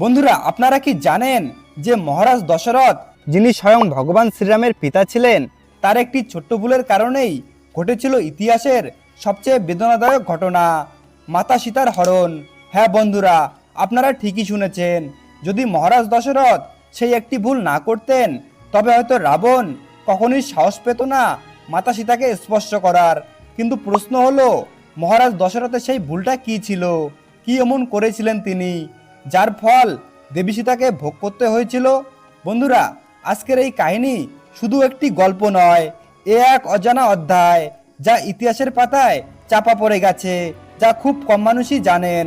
বন্ধুরা, আপনারা কি জানেন যে মহারাজ দশরথ, যিনি স্বয়ং ভগবান শ্রীরামের পিতা ছিলেন, তার একটি ছোট্ট ভুলের কারণেই ঘটেছিল ইতিহাসের সবচেয়ে বেদনাদায়ক ঘটনা, মাতা সীতার হরণ। হ্যাঁ বন্ধুরা, আপনারা ঠিকই শুনেছেন, যদি মহারাজ দশরথ সেই একটি ভুল না করতেন, তবে হয়তো রাবণ কখনোই সাহস পেত না মাতা সীতাকে স্পর্শ করার। কিন্তু প্রশ্ন হলো, মহারাজ দশরথের সেই ভুলটা কি ছিল? কি এমন করেছিলেন তিনি? যার ফল দেবী সীতাকে ভোগ করতে হয়েছিল। বন্ধুরা, আজকের এই কাহিনী শুধু একটি গল্প নয়, এ এক অজানা অধ্যায় যা ইতিহাসের পাতায় চাপা পড়ে গেছে, যা খুব কম মানুষই জানেন।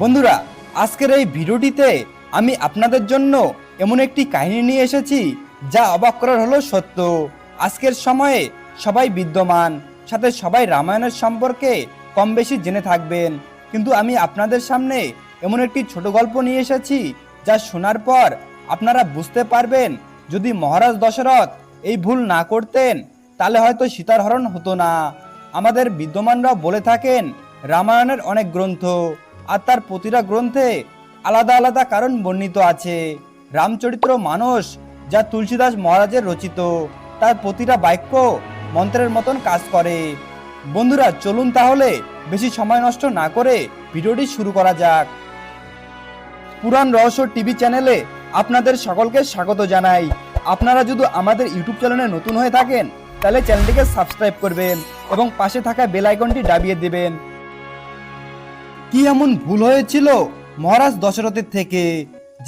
বন্ধুরা, আজকের এই ভিডিওটিতে আমি আপনাদের জন্য এমন একটি কাহিনী নিয়ে এসেছি, যা অবাক করার হলো সত্য। আজকের সময়ে সবাই বিদ্যমান, সাথে সবাই রামায়ণের সম্পর্কে কম বেশি জেনে থাকবেন। কিন্তু আমি আপনাদের সামনে এমন একটি ছোট গল্প নিয়ে এসেছি যা শোনার পর আপনারা বুঝতে পারবেন, যদি মহারাজ দশরথ এই ভুল না করতেন, তাহলে হয়তো সীতার হরণ হতো না। আমাদের বিদ্যমানরা বলে থাকেন, রামায়ণের অনেক গ্রন্থ আর তার প্রতিটা গ্রন্থে আলাদা আলাদা কারণ বর্ণিত আছে। রামচরিত্র মানস যা তুলসীদাস মহারাজের রচিত, তার প্রতিটা বাক্য মন্ত্রের মতন কাজ করে। বন্ধুরা, চলুন তাহলে বেশি সময় নষ্ট না করে ভিডিওটি শুরু করা যাক। পুরাণ রহস্য টিভি চ্যানেলে আপনাদের সকলকে স্বাগত জানাই। আপনারা যদি আমাদের ইউটিউব চ্যানেলে নতুন হয়ে থাকেন, তাহলে চ্যানেলটিকে সাবস্ক্রাইব করবেন এবং পাশে থাকা বেল আইকনটি দাবিয়ে দেবেন। কি এমন ভুল হয়েছিল মহারাজ দশরথের থেকে?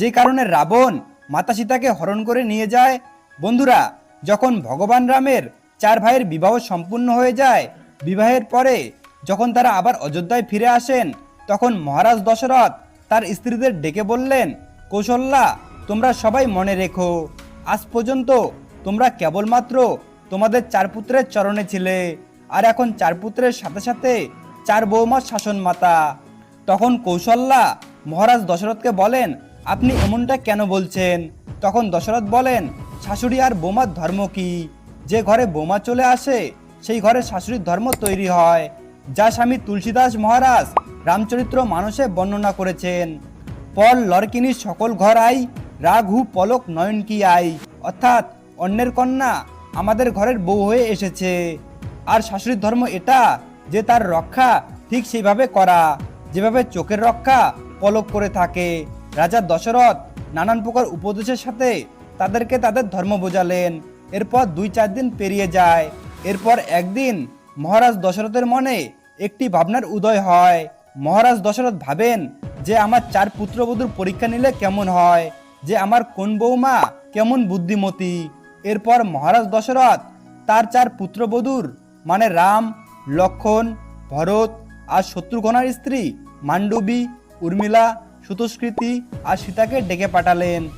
যে কারণে রাবণ মাতা সীতাকে হরণ করে নিয়ে যায়। বন্ধুরা, যখন ভগবান রামের চার ভাইয়ের বিবাহ সম্পূর্ণ হয়ে যায়, বিবাহের পরে যখন তারা আবার অযোধ্যায় ফিরে আসেন, তখন মহারাজ দশরথ তার স্ত্রীদের ডেকে বললেন, কৌশল্যা, তোমরা সবাই মনে রেখো, আজ পর্যন্ত তোমরা কেবলমাত্র তোমাদের চার পুত্রের চরণে ছিলে, আর এখন চার পুত্রের সাথে সাথে চার বৌমার শাসন মাতা তখন কৌশল্যা মহারাজ দশরথকে বলেন, আপনি এমনটা কেন বলছেন? তখন দশরথ বলেন, শাশুড়ি আর বোমার ধর্ম কি? যে ঘরে বোমা চলে আসে, সেই ঘরে শাশুড়ির ধর্ম তৈরি হয়। যা স্বামী তুলসীদাস মহারাজ রামচরিত্র মানুষে বর্ণনা করেছেন। পল লরকিনী সকল ঘর আই, রাঘু পলক নয়ন কি আই। অর্থাৎ অন্যের কন্যা আমাদের ঘরের বউ হয়ে এসেছে। আর শাশুড়ির ধর্ম এটা যে তার রক্ষা ঠিক সেইভাবে করা, যেভাবে চোখের রক্ষা পলক করে থাকে। রাজা দশরথ নানান প্রকার উপদেশের সাথে তাদেরকে তাদের ধর্ম বোঝালেন। এরপর দুই চার দিন পেরিয়ে যায়। এরপর একদিন মহারাজ দশরথের মনে একটি ভাবনার উদয় হয়। মহারাজ দশরথ ভাবেন যে আমার চার পুত্রবধূর পরীক্ষা নিলে কেমন হয়? যে আমার কোন বৌমা কেমন বুদ্ধিমতী? এরপর মহারাজ দশরথ তার চার পুত্রবধূর মানে রাম, লক্ষণ, ভরত আর শত্রুঘ্নার স্ত্রী মান্ডবী উর্মিলা সুতস্কৃতি আর সীতাকে ডেকে পাঠালেন।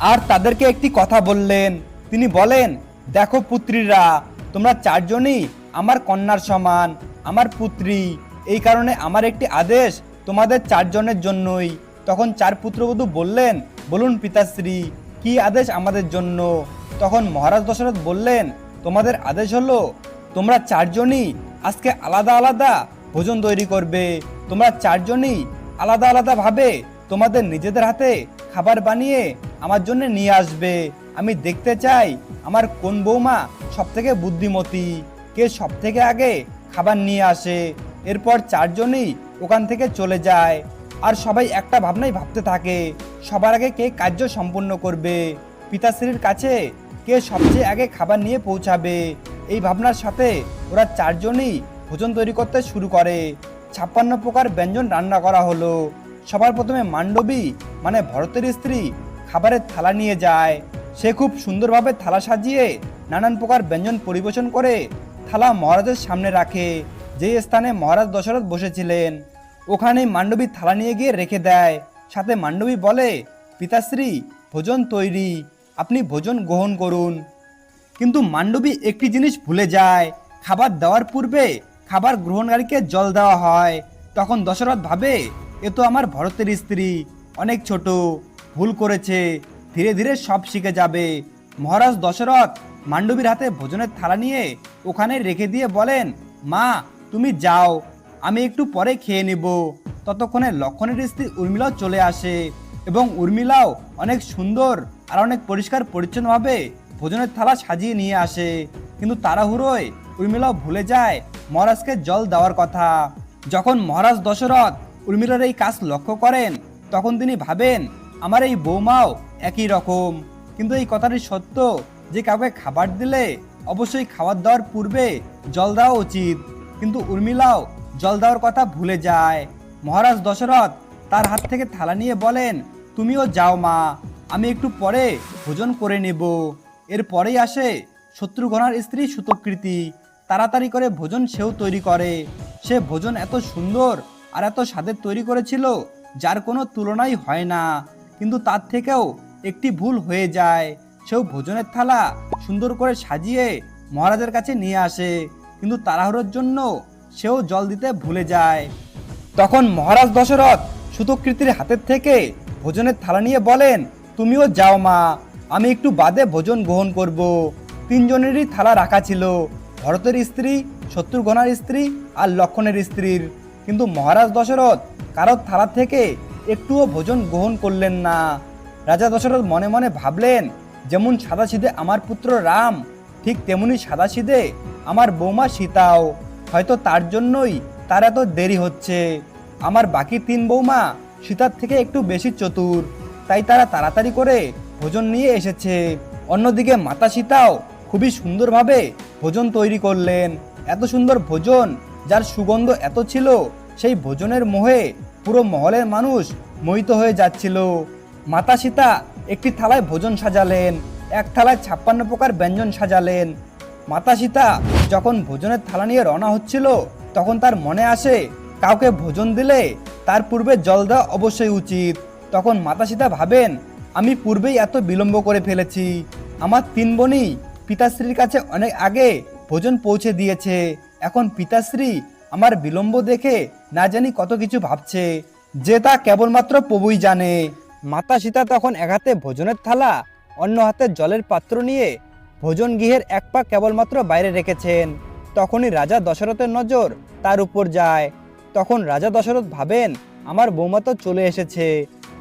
আর তাদেরকে একটি কথা বললেন। তিনি বলেন, দেখো পুত্রীরা, তোমরা চারজনই আমার কন্যার সমান, আমার পুত্রী, এই কারণে আমার একটি আদেশ তোমাদের চারজনের জন্যই। তখন চার পুত্রবধূ বললেন, বলুন পিতাশ্রী, কি আদেশ আমাদের জন্য? তখন মহারাজ দশরথ বললেন, তোমাদের আদেশ হলো, তোমরা চারজনই আজকে আলাদা আলাদা ভোজন তৈরি করবে। তোমরা চারজনই আলাদা আলাদা ভাবে তোমাদের নিজেদের হাতে খাবার বানিয়ে আমার জন্য নিয়ে আসবে। আমি দেখতে চাই আমার কোন বৌমা সব থেকে বুদ্ধিমতী। কে সব থেকে আগে খাবার নিয়ে আসে, এরপর চারজনই ওখান থেকে চলে যায়। আর সবাই একটা ভাবনাই ভাবতে থাকে, সবার আগে কে কার্য সম্পন্ন করবে? পিতাশ্রীর কাছে কে সবচেয়ে আগে খাবার নিয়ে পৌঁছাবে? এই ভাবনার সাথে ওরা চারজনই ভোজন তৈরি করতে শুরু করে। ছাপ্পান্ন প্রকার ব্যঞ্জন রান্না করা হলো। সবার প্রথমে মান্ডবী মানে ভরতের স্ত্রী, খাবারের থালা নিয়ে যায়। সে খুব সুন্দরভাবে থালা সাজিয়ে নানান প্রকার ব্যঞ্জন পরিবেশন করে থালা মহারাজের সামনে রাখে। যে স্থানে মহারাজ দশরথ বসেছিলেন, ওখানেই মান্ডবী থালা নিয়ে গিয়ে রেখে দেয়। সাথে মান্ডবী বলে, পিতাশ্রী, ভোজন তৈরি, আপনি ভোজন গ্রহণ করুন। কিন্তু মান্ডবী একটি জিনিস ভুলে যায়, খাবার দেওয়ার পূর্বে খাবার গ্রহণকারীকে জল দেওয়া হয়। তখন দশরথ ভাবে, এ তো আমার ভরতের স্ত্রী, অনেক ছোট, ভুল করেছে, ধীরে ধীরে সব শিখে যাবে। মহারাজ দশরথ মান্ডবীর হাতে ভোজনের থালা নিয়ে ওখানে রেখে দিয়ে বলেন, মা, তুমি যাও, আমি একটু পরে খেয়ে নিব। ততক্ষণে লক্ষণের স্ত্রী উর্মিলাও চলে আসে এবং উর্মিলাও অনেক সুন্দর আর অনেক পরিষ্কার পরিচ্ছন্নভাবে ভোজনের থালা সাজিয়ে নিয়ে আসে। কিন্তু তাড়াহুড়োয় উর্মিলাও ভুলে যায় মহারাজকে জল দেওয়ার কথা। যখন মহারাজ দশরথ উর্মিলার এই কাজ লক্ষ্য করেন, তখন তিনি ভাবেন, আমার এই বৌমাও একই রকম। কিন্তু এই কথাটি সত্য যে কাউকে খাবার দিলে অবশ্যই খাবার দেওয়ার পূর্বে জল দেওয়া উচিত। কিন্তু উর্মিলাও জল দেওয়ার কথা ভুলে যায়। মহারাজ দশরথ তার হাত থেকে থালা নিয়ে বলেন, তুমিও যাও মা, আমি একটু পরে ভোজন করে নেব। এর পরেই আসে শত্রুঘ্নার স্ত্রী সুতকৃতি। তাড়াতাড়ি করে ভোজন সেও তৈরি করে। সে ভোজন এত সুন্দর আর এত স্বাদের তৈরি করেছিল, যার কোনো তুলনাই হয় না। কিন্তু তার থেকেও একটি ভুল হয়ে যায়। সেও ভোজনের থালা সুন্দর করে সাজিয়ে মহারাজের কাছে নিয়ে আসে। কিন্তু তাড়াহুড়োর জন্য সেও জল দিতে ভুলে যায়। তখন মহারাজ দশরথ সুতকৃতির হাতের থেকে ভোজনের থালা নিয়ে বলেন, তুমিও যাও মা, আমি একটু বাদে ভোজন গ্রহণ করব। তিনজনেরই থালা রাখা ছিল, ভরতের স্ত্রী, শত্রুঘ্নার স্ত্রী আর লক্ষণের স্ত্রীর। কিন্তু মহারাজ দশরথ কারোর থালা থেকে একটুও ভোজন গ্রহণ করলেন না। রাজা দশরথ মনে মনে ভাবলেন যেমন সাদাসিধে আমার পুত্র রাম, ঠিক তেমনি সাদাসিধে আমার বৌমা সীতাও। হয়তো তার জন্যই তার এত দেরি হচ্ছে। আমার বাকি তিন বৌমা সীতার থেকে একটু বেশি চতুর, তাই তারা তাড়াতাড়ি করে ভোজন নিয়ে এসেছে। অন্যদিকে মাতা সীতাও খুবই সুন্দরভাবে ভোজন তৈরি করলেন। এত সুন্দর ভোজন যার সুগন্ধ এত ছিল, সেই ভোজনের মোহে পুরো মহলের মানুষ মোহিত হয়ে যাচ্ছিল। মাতা সীতা একটি থালায় ভোজন সাজালেন, এক থালায় ছাপ্পান্ন প্রকার ব্যঞ্জন সাজালেন। মাতা সীতা যখন ভোজনের থালা নিয়ে রওনা হচ্ছিল, তখন তার মনে আসে, কাউকে ভোজন দিলে তার পূর্বে জল দেওয়া অবশ্যই উচিত। তখন মাতা সীতা ভাবেন, আমি পূর্বেই এত বিলম্ব করে ফেলেছি। আমার তিন বোনই পিতাশ্রীর কাছে অনেক আগে ভোজন পৌঁছে দিয়েছে। এখন পিতাশ্রী আমার বিলম্ব দেখে না জানি কত কিছু ভাবছে, যে তা কেবলমাত্র প্রভুই জানে। মাতা সীতা তখন এক হাতে ভোজনের থালা, অন্য হাতে জলের পাত্র নিয়ে ভোজন গৃহের এক পা কেবলমাত্র বাইরে রেখেছেন। তখনই রাজা দশরথের নজর তার উপর যায়। তখন রাজা দশরথ ভাবেন, আমার বৌমা তো চলে এসেছে।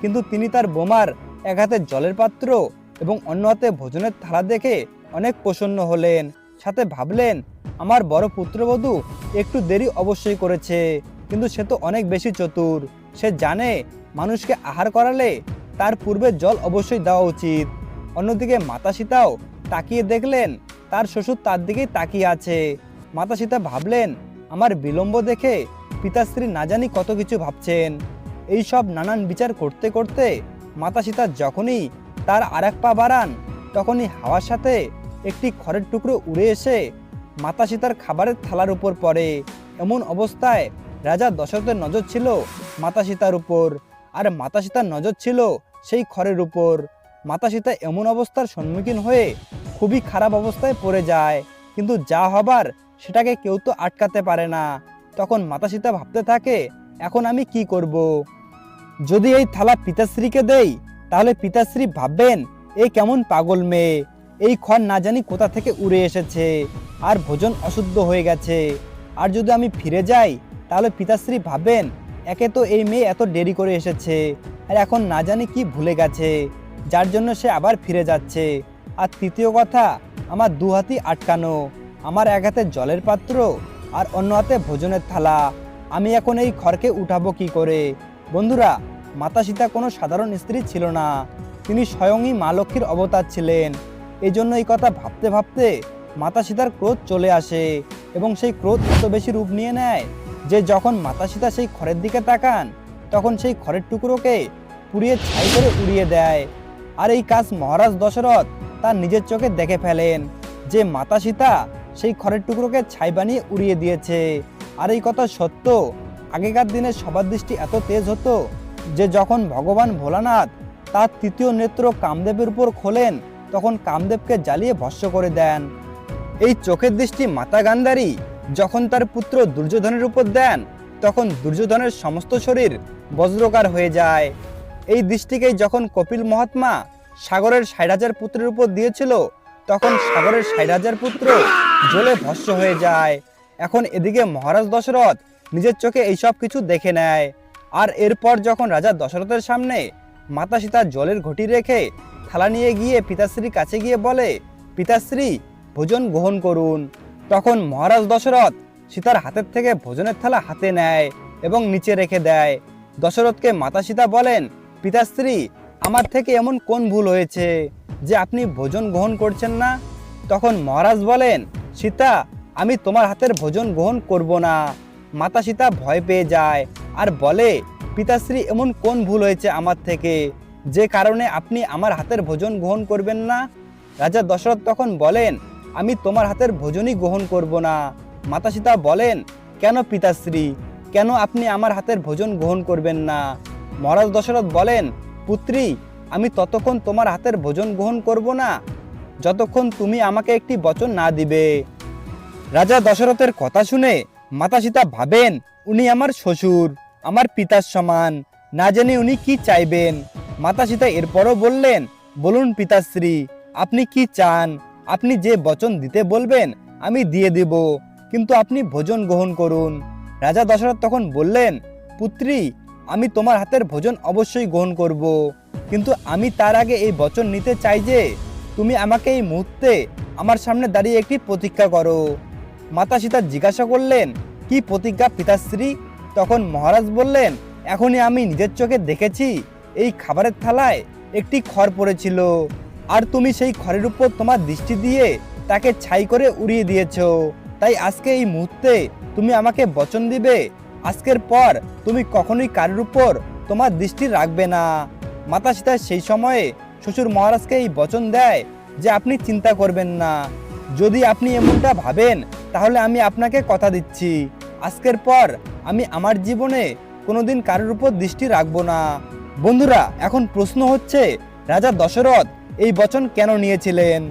কিন্তু তিনি তার বোমার এক হাতে জলের পাত্র এবং অন্য হাতে ভোজনের থালা দেখে অনেক প্রসন্ন হলেন। সাথে ভাবলেন, আমার বড় পুত্রবধূ একটু দেরি অবশ্যই করেছে, কিন্তু সে তো অনেক বেশি চতুর। সে জানে মানুষকে আহার করালে তার পূর্বে জল অবশ্যই দেওয়া উচিত। অন্যদিকে মাতা সীতাও তাকিয়ে দেখলেন, তার শ্বশুর তার দিকেই তাকিয়ে আছে। মাতা সীতা ভাবলেন, আমার বিলম্ব দেখে পিতাশ্রী না জানি কত কিছু ভাবছেন। এই সব নানান বিচার করতে করতে মাতা সীতা যখনই তার আরেক পা বাড়ান, তখনই হাওয়ার সাথে একটি খড়ের টুকরো উড়ে এসে মাতা সীতার খাবারের থালার উপর পড়ে। এমন অবস্থায় রাজা দশরথের নজর ছিল মাতা সীতার উপর। আর মাতা সীতার নজর ছিল সেই খড়ের উপর। মাতা সীতা এমন অবস্থার সম্মুখীন হয়ে খুবই খারাপ অবস্থায় পড়ে যায়। কিন্তু যা হবার সেটাকে কেউ তো আটকাতে পারে না। তখন মাতা সীতা ভাবতে থাকে, এখন আমি কি করব। যদি এই থালা পিতাশ্রীকে দেই, তাহলে পিতাশ্রী ভাববেন এই কেমন পাগল মেয়ে? এই খড় না জানি কোথা থেকে উড়ে এসেছে, আর ভোজন অশুদ্ধ হয়ে গেছে। আর যদি আমি ফিরে যাই, তাহলে পিতাশ্রী ভাববেন একে তো এই মেয়ে এত দেরি করে এসেছে আর এখন না জানি কি ভুলে গেছে, যার জন্য সে আবার ফিরে যাচ্ছে। আর তৃতীয় কথা, আমার দু হাতই আটকানো, আমার এক হাতে জলের পাত্র আর অন্য হাতে ভোজনের থালা। আমি এখন এই খড়কে উঠাবো কি করে? বন্ধুরা, মাতা সীতা কোনো সাধারণ স্ত্রী ছিল না, তিনি স্বয়ংই মা লক্ষ্মীর অবতার ছিলেন। এই জন্য এই কথা ভাবতে ভাবতে মাতা সীতার ক্রোধ চলে আসে এবং সেই ক্রোধ এত বেশি রূপ নিয়ে নেয় যে যখন মাতা সীতা সেই খড়ের দিকে তাকান, তখন সেই খড়ের টুকরোকে পুড়িয়ে ছাই করে উড়িয়ে দেয়। আর এই কাজ মহারাজ দশরথ তার নিজের চোখে দেখে ফেলেন যে মাতা সীতা সেই খড়ের টুকরোকে ছাই বানিয়ে উড়িয়ে দিয়েছে। আর এই কথা সত্য আগেকার দিনে সবার দৃষ্টি এত তেজ হতো যে যখন ভগবান ভোলানাথ তার তৃতীয় নেত্র কামদেবের উপর খোলেন, তখন কামদেবকে জ্বালিয়ে ভস্য করে দেন। এই চোখের দৃষ্টি মাতা গান্ধারী যখন তার পুত্র দুর্যোধনের উপর দেন, তখন দুর্যোধনের সমস্ত শরীর বজ্রকার হয়ে যায়। এই দৃষ্টিকেই যখন কপিল মহাত্মা সাগরের হাজার পুত্রের উপর দিয়েছিল, তখন সাগরের হাজার পুত্র জলে ভস্য হয়ে যায়। এখন এদিকে মহারাজ দশরথ নিজের চোখে এইসব কিছু দেখে নেয়। আর এরপর যখন রাজা দশরথের সামনে মাতা সীতা জলের ঘটি রেখে থালা নিয়ে গিয়ে পিতাশ্রীর কাছে গিয়ে বলে, পিতাশ্রী, ভোজন গ্রহণ করুন। তখন মহারাজ দশরথ সীতার হাতের থেকে ভোজনের থালা হাতে নেয় এবং নিচে রেখে দেয়। দশরথকে মাতা সীতা বলেন, পিতাশ্রী, আমার থেকে এমন কোন ভুল হয়েছে যে আপনি ভোজন গ্রহণ করছেন না? তখন মহারাজ বলেন, সীতা, আমি তোমার হাতের ভোজন গ্রহণ করব না। মাতা সীতা ভয় পেয়ে যায় আর বলে, পিতাশ্রী, এমন কোন ভুল হয়েছে আমার থেকে যে কারণে আপনি আমার হাতের ভোজন গ্রহণ করবেন না? রাজা দশরথ তখন বলেন আমি তোমার হাতের ভোজনই গ্রহণ করব না। মাতা সীতা বলেন, কেন পিতাশ্রী? কেন আপনি আমার হাতের ভোজন গ্রহণ করবেন না? মহারাজ দশরথ বলেন, পুত্রী, আমি ততক্ষণ তোমার হাতের ভোজন গ্রহণ করব না। যতক্ষণ তুমি আমাকে একটি বচন না দিবে। রাজা দশরথের কথা শুনে মাতা সীতা ভাবেন, উনি আমার শ্বশুর, আমার পিতার সমান। না জানি উনি কি চাইবেন? মাতা সীতা এরপরও বললেন, বলুন পিতাশ্রী, আপনি কি চান? আপনি যে বচন দিতে বলবেন, আমি দিয়ে দেব। কিন্তু আপনি ভোজন গ্রহণ করুন। রাজা দশরথ তখন বললেন, পুত্রী, আমি তোমার হাতের ভোজন অবশ্যই গ্রহণ করব। কিন্তু আমি তার আগে এই বচন নিতে চাই যে, তুমি আমাকে এই মুহূর্তে আমার সামনে দাঁড়িয়ে একটি প্রতীক্ষা করো। মাতা সীতা জিজ্ঞাসা করলেন, কি প্রতিজ্ঞা, পিতাশ্রী? তখন মহারাজ বললেন, এখনই আমি নিজের চোখে দেখেছি, এই খাবারের থালায় একটি খড় পড়েছিল। আর তুমি সেই খড়ের উপর তোমার দৃষ্টি দিয়ে তাকে ছাই করে উড়িয়ে দিয়েছ। তাই আজকে এই মুহূর্তে তুমি আমাকে বচন দিবে। আজকের পর তুমি কখনোই কারোর উপর তোমার দৃষ্টি রাখবে না। মাতা সীতা সেই সময়ে শ্বশুর মহারাজকে এই বচন দেয় যে আপনি চিন্তা করবেন না। যদি আপনি এমনটা ভাবেন, তাহলে আমি আপনাকে কথা দিচ্ছি। আজকের পর আমি আমার জীবনে কোনোদিন কারোর উপর দৃষ্টি রাখব না। বন্ধুরা, এখন প্রশ্ন হচ্ছে, রাজা দশরথ এই বচন কেন নিয়েছিলেন?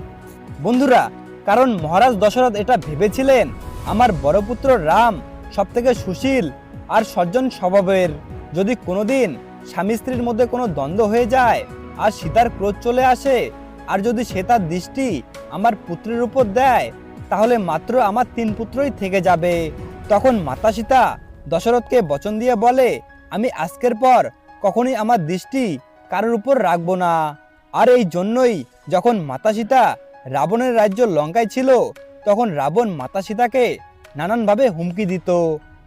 বন্ধুরা, কারণ মহারাজ দশরথ এটা ভেবেছিলেন, আমার বড় পুত্র রাম সব থেকে সুশীল আর সজ্জন স্বভাবের। যদি কোনোদিন স্বামী স্ত্রীর মধ্যে কোনো দ্বন্দ্ব হয়ে যায় আর সীতার ক্রোধ চলে আসে, আর যদি সে তার দৃষ্টি আমার পুত্রের উপর দেয়, তাহলে মাত্র আমার তিন পুত্রই থেকে যাবে। তখন মাতা সীতা দশরথকে বচন দিয়ে বলে, আমি আজকের পর কখনোই আমার দৃষ্টি কারোর উপর রাখব না। আর এই জন্যই যখন মাতা সীতা রাবণের রাজ্য লঙ্কায় ছিল, তখন রাবণ মাতা সীতাকে নানানভাবে হুমকি দিত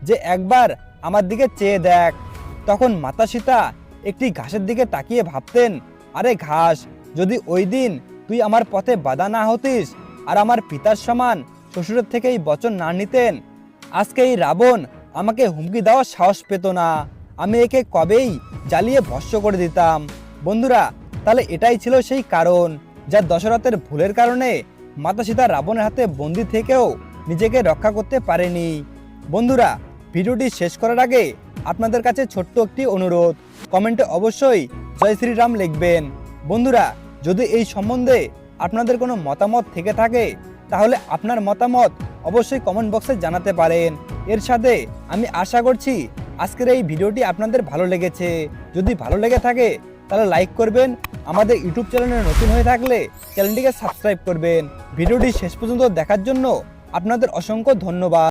যে, একবার আমার দিকে চেয়ে দেখ। তখন মাতা সীতা একটি ঘাসের দিকে তাকিয়ে ভাবতেন, আরে ঘাস, যদি ওই দিন তুই আমার পথে বাধা না হতিস আর আমার পিতার সমান শ্বশুরের থেকে এই বচন না নিতেন আজকে এই রাবণ আমাকে হুমকি দেওয়ার সাহস পেত না। আমি একে কবেই জ্বালিয়ে ভস্য করে দিতাম। বন্ধুরা তাহলে এটাই ছিল সেই কারণ, যা দশরথের ভুলের কারণে মাতা সীতা রাবণের হাতে বন্দি থেকেও নিজেকে রক্ষা করতে পারেনি। বন্ধুরা, ভিডিওটি শেষ করার আগে আপনাদের কাছে ছোট্ট একটি অনুরোধ, কমেন্টে অবশ্যই জয় শ্রীরাম লিখবেন। বন্ধুরা, যদি এই সম্বন্ধে আপনাদের কোনো মতামত থেকে থাকে, তাহলে আপনার মতামত অবশ্যই কমেন্ট বক্সে জানাতে পারেন। এর সাথে আমি আশা করছি আজকের এই ভিডিওটি আপনাদের ভালো লেগেছে। যদি ভালো লেগে থাকে তাহলে লাইক করবেন। আমাদের ইউটিউব চ্যানেলে নতুন হয়ে থাকলে চ্যানেলটিকে সাবস্ক্রাইব করবেন। ভিডিওটি শেষ পর্যন্ত দেখার জন্য আপনাদের অসংখ্য ধন্যবাদ।